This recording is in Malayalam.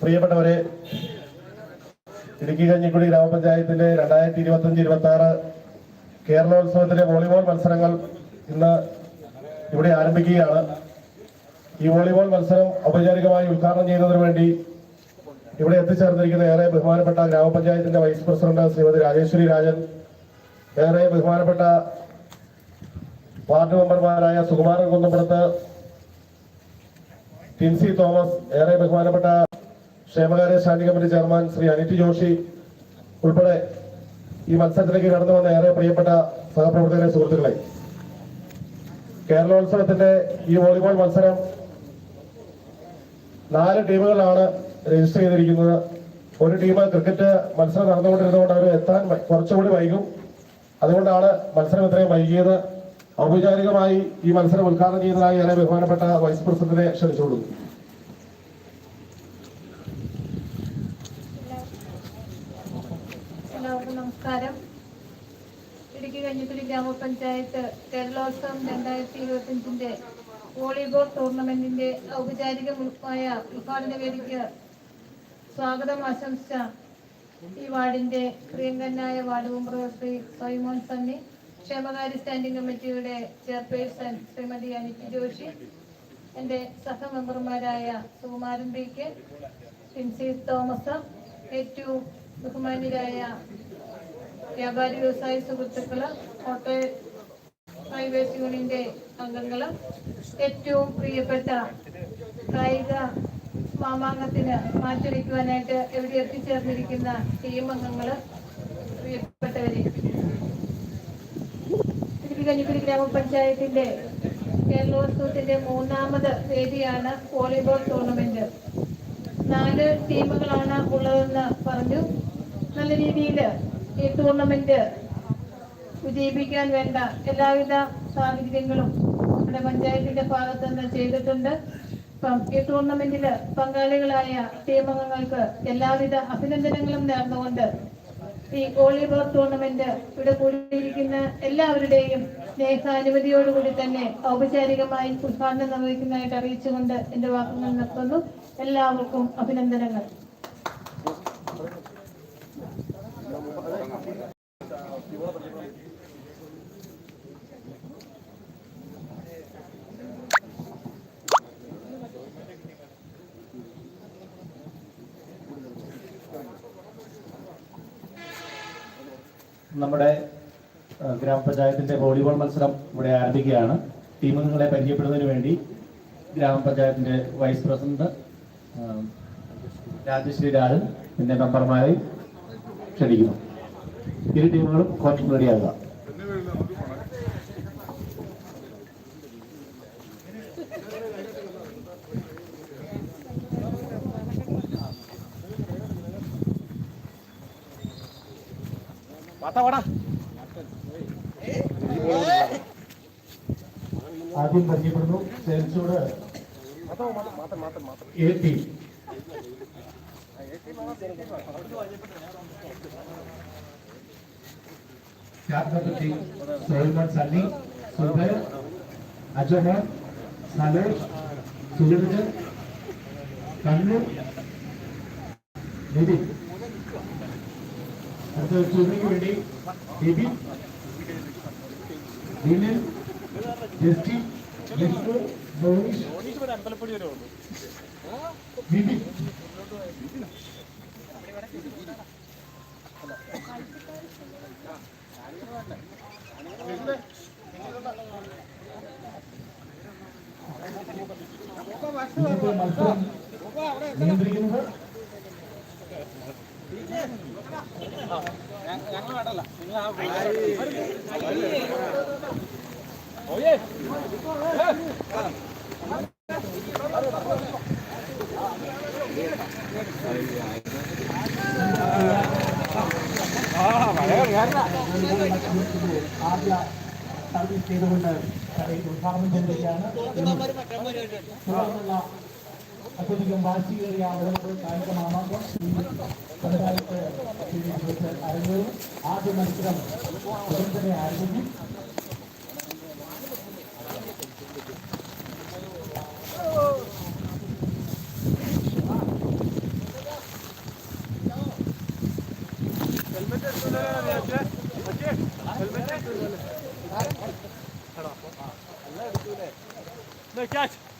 പ്രിയപ്പെട്ടവരെ ഇടുക്കി കഞ്ഞിക്കുടി ഗ്രാമപഞ്ചായത്തിന്റെ രണ്ടായിരത്തി ഇരുപത്തി അഞ്ച് ഇരുപത്തി ആറ് കേരളോത്സവത്തിലെ വോളിബോൾ മത്സരങ്ങൾ ഇന്ന് ഇവിടെ ആരംഭിക്കുകയാണ്. ഈ വോളിബോൾ മത്സരം ഔപചാരികമായി ഉദ്ഘാടനം ചെയ്യുന്നതിന് വേണ്ടി ഇവിടെ എത്തിച്ചേർന്നിരിക്കുന്ന ഏറെ ബഹുമാനപ്പെട്ട ഗ്രാമപഞ്ചായത്തിന്റെ വൈസ് പ്രസിഡന്റ് ശ്രീമതി രാജേശ്വരി രാജൻ ഏറെ ബഹുമാനപ്പെട്ട വാർഡ് മെമ്പർമാരായ സുകുമാരൻ കുന്നപ്പുറത്ത് ടിൻസി തോമസ് ഏറെ ബഹുമാനപ്പെട്ട ക്ഷേമകാര്യ standing committee chairman Shri Anit Joshi ഉൾപ്പെടെ ഈ മത്സരത്തിലേക്ക് കടന്നു വന്ന ഏറെ പ്രിയപ്പെട്ട സഹപ്രവർത്തകരെ സുഹൃത്തുക്കളെ. കേരളോത്സവത്തിന്റെ ഈ വോളിബോൾ മത്സരം നാല് ടീമുകളാണ് രജിസ്റ്റർ ചെയ്തിരിക്കുന്നത്. ഒരു ടീം ക്രിക്കറ്റ് മത്സരം നടന്നുകൊണ്ടിരുന്നതുകൊണ്ട് അവർ എത്താൻ കുറച്ചുകൂടി വൈകും. അതുകൊണ്ടാണ് മത്സരം ഇത്രയും വൈകിയത്. ഔപചാരികമായി ഈ മത്സരം ഉദ്ഘാടനം ചെയ്യുന്നതായി ഏറെ ബഹുമാനപ്പെട്ട വൈസ് പ്രസിഡന്റിനെ ക്ഷണിച്ചുകൊള്ളുന്നു എല്ലാവർക്കും നമസ്കാരം. ഇടുക്കി കഞ്ഞിക്കുടി ഗ്രാമപഞ്ചായത്ത് കേരളോത്സവം രണ്ടായിരത്തി ഇരുപത്തിയഞ്ചിന്റെ വോളിബോൾ ടൂർണമെന്റിന്റെ ഔപചാരികമായ ഉദ്ഘാടന വേദിക്ക് സ്വാഗതം ആശംസിച്ച ഈ വാർഡിന്റെ പ്രിയങ്കനായ വാർഡ് മെമ്പർ ശ്രീ സൈമോൻ സണ്ണി. ക്ഷേമകാര്യ സ്റ്റാൻഡിംഗ് കമ്മിറ്റിയുടെ ചെയർപേഴ്സൺ ശ്രീമതി അനിറ്റി ജോഷി എന്റെ സഹമെമ്പർമാരായ സുകുമാരൻ പി കെ ടിൻസി തോമസ് ഏറ്റവും ബഹുമാന്യരായ വ്യാപാരി വ്യവസായ സുഹൃത്തുക്കൾ ഹോട്ടൽ പ്രൈവേറ്റ് യൂണിയന്റെ അംഗങ്ങൾ ഏറ്റവും പ്രിയപ്പെട്ട കായിക മാമാങ്കത്തിന് മാറ്റിവെക്കുവാനായിട്ട് ഇവിടെ എത്തിച്ചേർന്നിരിക്കുന്ന ടീം അംഗങ്ങൾ പ്രിയപ്പെട്ടവരെ. ഇടുക്കി കഞ്ഞിക്കുടി ഗ്രാമപഞ്ചായത്തിന്റെ കേരളോത്സവത്തിന്റെ മൂന്നാമത് വേദിയാണ് വോളിബോൾ ടൂർണമെന്റ് നാല് ടീമുകളാണ് ഉള്ളതെന്ന് പറഞ്ഞു. നല്ല രീതിയിൽ ഈ ടൂർണമെന്റ് വിജയിപ്പിക്കാൻ വേണ്ട എല്ലാവിധ സാഹചര്യങ്ങളും നമ്മുടെ പഞ്ചായത്തിന്റെ ഭാഗത്ത് നിന്ന് ചെയ്തിട്ടുണ്ട്. ഇപ്പം ഈ ടൂർണമെന്റിൽ പങ്കാളികളായ ടീമംഗങ്ങൾക്ക് എല്ലാവിധ അഭിനന്ദനങ്ങളും നേർന്നുകൊണ്ട് ഈ വോളിബോൾ ടൂർണമെന്റ് ഇവിടെ കൂടിയിരിക്കുന്ന എല്ലാവരുടെയും സ്നേഹാനുമതിയോടുകൂടി തന്നെ ഔപചാരികമായി ഉദ്ഘാടനം നിർവഹിക്കുന്നതായിട്ട് അറിയിച്ചുകൊണ്ട് എന്റെ വാക്കുകൾ നിർത്തുന്നു. എല്ലാവർക്കും അഭിനന്ദനങ്ങൾ. നമ്മുടെ ഗ്രാമപഞ്ചായത്തിന്റെ വോളിബോൾ മത്സരം ഇവിടെ ആരംഭിക്കുകയാണ്. ടീമുകളെ പരിചയപ്പെടുന്നതിന് വേണ്ടി ഗ്രാമപഞ്ചായത്തിന്റെ വൈസ് പ്രസിഡന്റ് രാജശ്രീ രാജൻ പിന്നെ മെമ്പർമാരെ ക്ഷണിക്കുന്നു. ഇരു ടീമുകളും കോച്ചിങ് റെഡിയാകുക ആദ്യം പരിചയപ്പെടുന്നു ചേർച്ചോട് A team captain team Solomon Sunny Zubair Ajamon Salosh Suraj Kannur Nithin ചുമയ്ക്ക് വേണ്ടി ബിബി ദിനൻ ജസ്റ്റിൻ ജിഷ്ണു മോനിഷ് ബിബി മത്സരം നിയന്ത്രിക്കുന്നത് ആദ്യ സർവീസ് ചെയ്തുകൊണ്ട് ഉദ്ഘാടനം ചെയ്യുകയാണ് തുടർന്നുള്ള ಅತಿಥಿಗಂಬಾಸಿಯರಿಗೆ ಯಾವೆಲ್ಲರೂ ಕಾರ್ಯಕ್ರಮ ಪಂಚಾಯತ್ അറിഞ്ഞു ആദ്യ മത്സരം ഉടൻ തന്നെ ആരംഭിക്കും Catch!